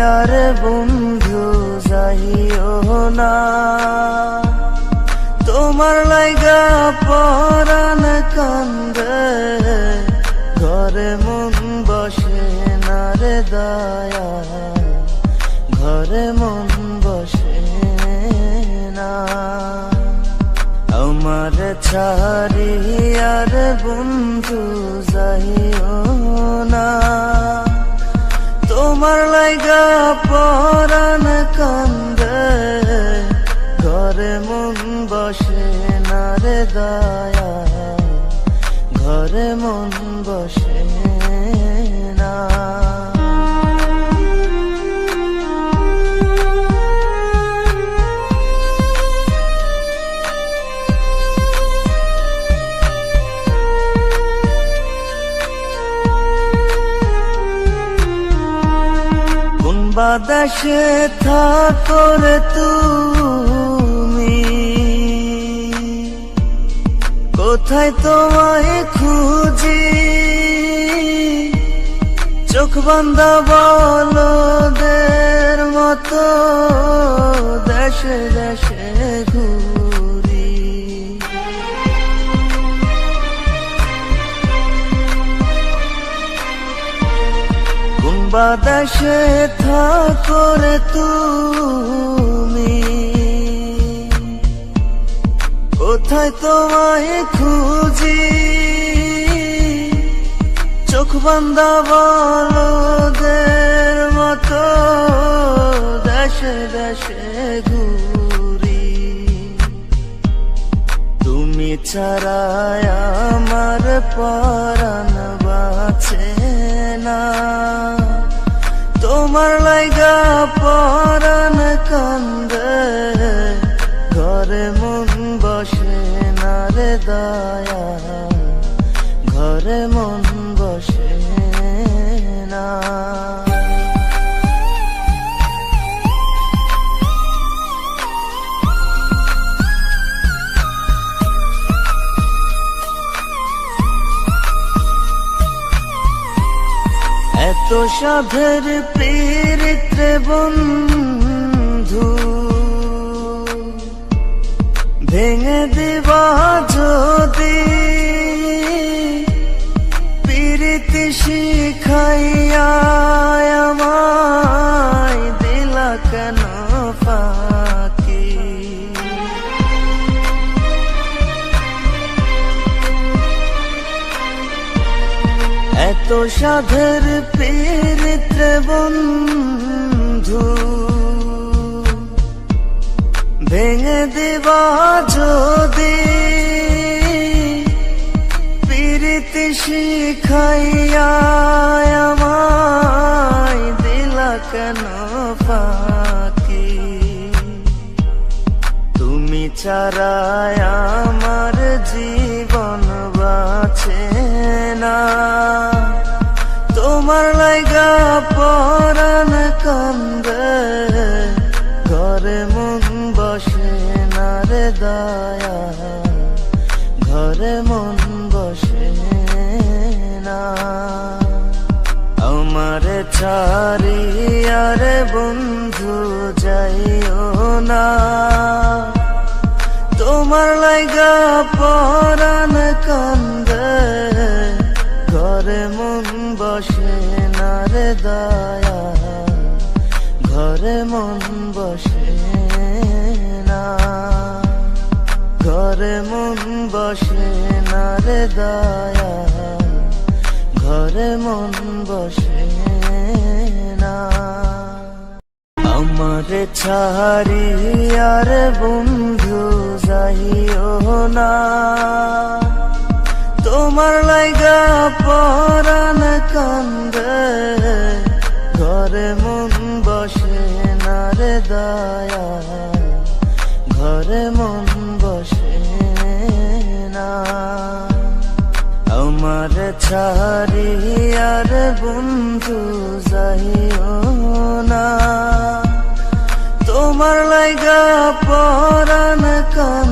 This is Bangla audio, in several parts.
আর বন্ধু যাইও না। তোমার লাইগা পরাণ কান্দে, ঘরে মন বসে না রে দয়া। ঘরে মন বসে না। আমার ছাড়ি আর বন্ধু যাইও না। তোমার লাইগা পরান কান্দে ঘরে মন বসে না রে দয়া ঘরে মন বসে বাদাসে থাকর তুমি। কোথায় তোমায় খুঁজি? চোখ বন্ধ বলদের মতো। বাদাসে থাকর তুমি। কোথায় তোমায় খুঁজি? চোখ বান্ধা বলদের মতো দেশে দেশে ঘুরি। তুমি ছাড়ায় আমার পরাণ বাঁচে না। তোমার লাইগা পরান কান্দে। ঘরে মন বসে না রে দয়া। ঘরে মন এত সাধের প্রেরিত্রে বন্ধু। ভেঙে দিবা যদি প্রীতি শিখাইয়া আমায় সাধের পীরিত্রে বন্ধু ভেঙে দিবা যদি প্রীতি শিখাইয়া আমায় দিলা কেন ফাঁকি তুমি চারায় আমার জীবন লাইগা পরাণ কান্দে। ঘরে মন বসে না রে দয়া। ঘরে মন বসে না। আমার ছাড়ি আর বন্ধু যাইও না। তোমার লাইগা পরাণ কান্দে। ঘরে মন বসে রে দয়া, ঘরে মন বসে না। ঘরে মন বসে না রে দয়া, ঘরে মন বসে না। আমার ছাড়ি আর বন্ধু যাইও না। তোমার লাইগা পরাণ কান্দে। ঘরে মন বসে না রে দয়া। ঘরে মন বসে না। আমার ছাড়ি আর বন্ধু যাইও না। তোমার লাইগা পরাণ কান্দে।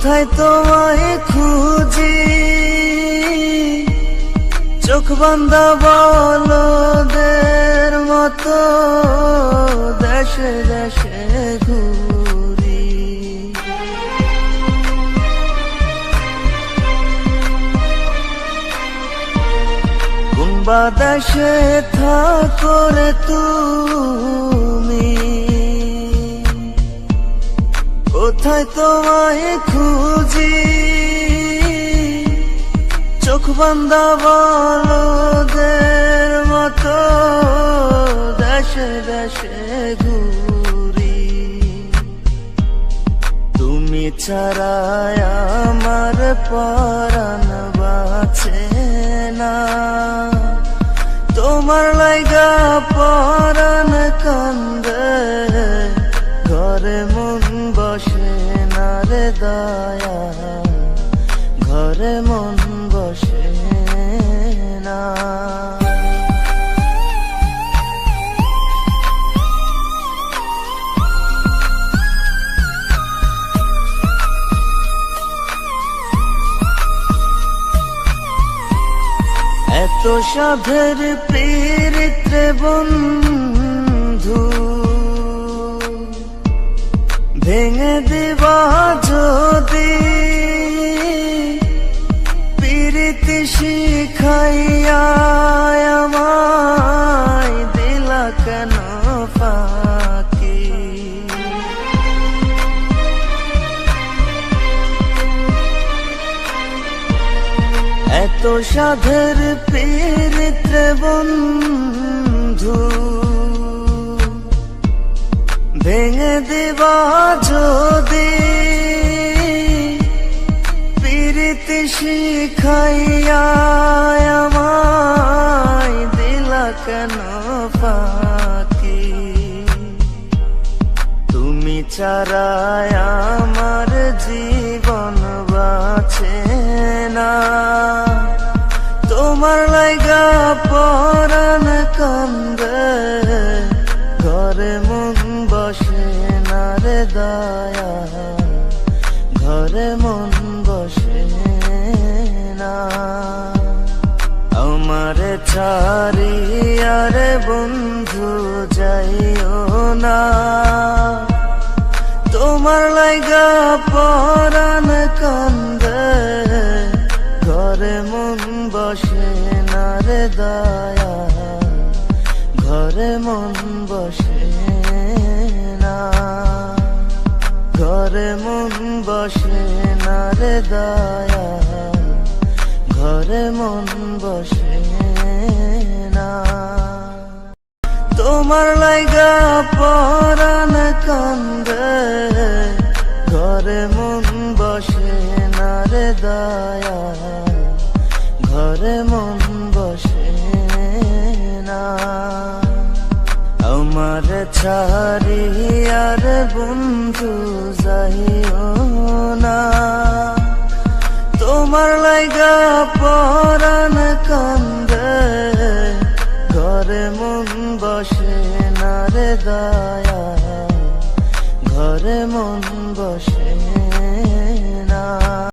কোথায় তোমায় খুঁজি? চোখ বান্ধা বলদের মতো দেশে দেশে ঘুরি। কোন বাতাসে থাকরে তুমি কোথায় তোমায় খুঁজি? চোখ বান্ধা বলদের মতো দেশে দেশে ঘুরি। তুমি ছাড়ায় আমার পরাণ বাঁচে না। তোমার লাইগা পরাণ কান্দে ঘরে রে দয়া ঘরে মন বসে না। এত সাধের পীরিত্রে বন্ধু যদি পীরিতি শিখাইয়া আমায় দিলা কেন ফাঁকি এত সাধের পীরিত্রে বন্ধু ভেঙে দিবা যদি পীরিতি শিখাইয়া আমায় দিলা কেন ফাঁকি? তুমি ছাড়ায় আমার জীবন বাঁচে না। তোমার লাইগা পরাণ কান্দে, ঘরে মন বসে না রে দয়া। ছাড়ি আর বন্ধু যাইও না। তোমার লাইগা পরাণ কান্দে, ঘরে মন বসে না রে দয়া। ঘরে মন বসে না। ঘরে মন বসে না রে দয়া। ঘরে মন বসে তোমার লাইগা পরাণ কান্দে। ঘরে মন বসে না রে দয়া। ঘরে মন বসে না। আমার ছাড়ি আর বন্ধু যাইও না। তোমার লাইগা পরাণ ঘরে মন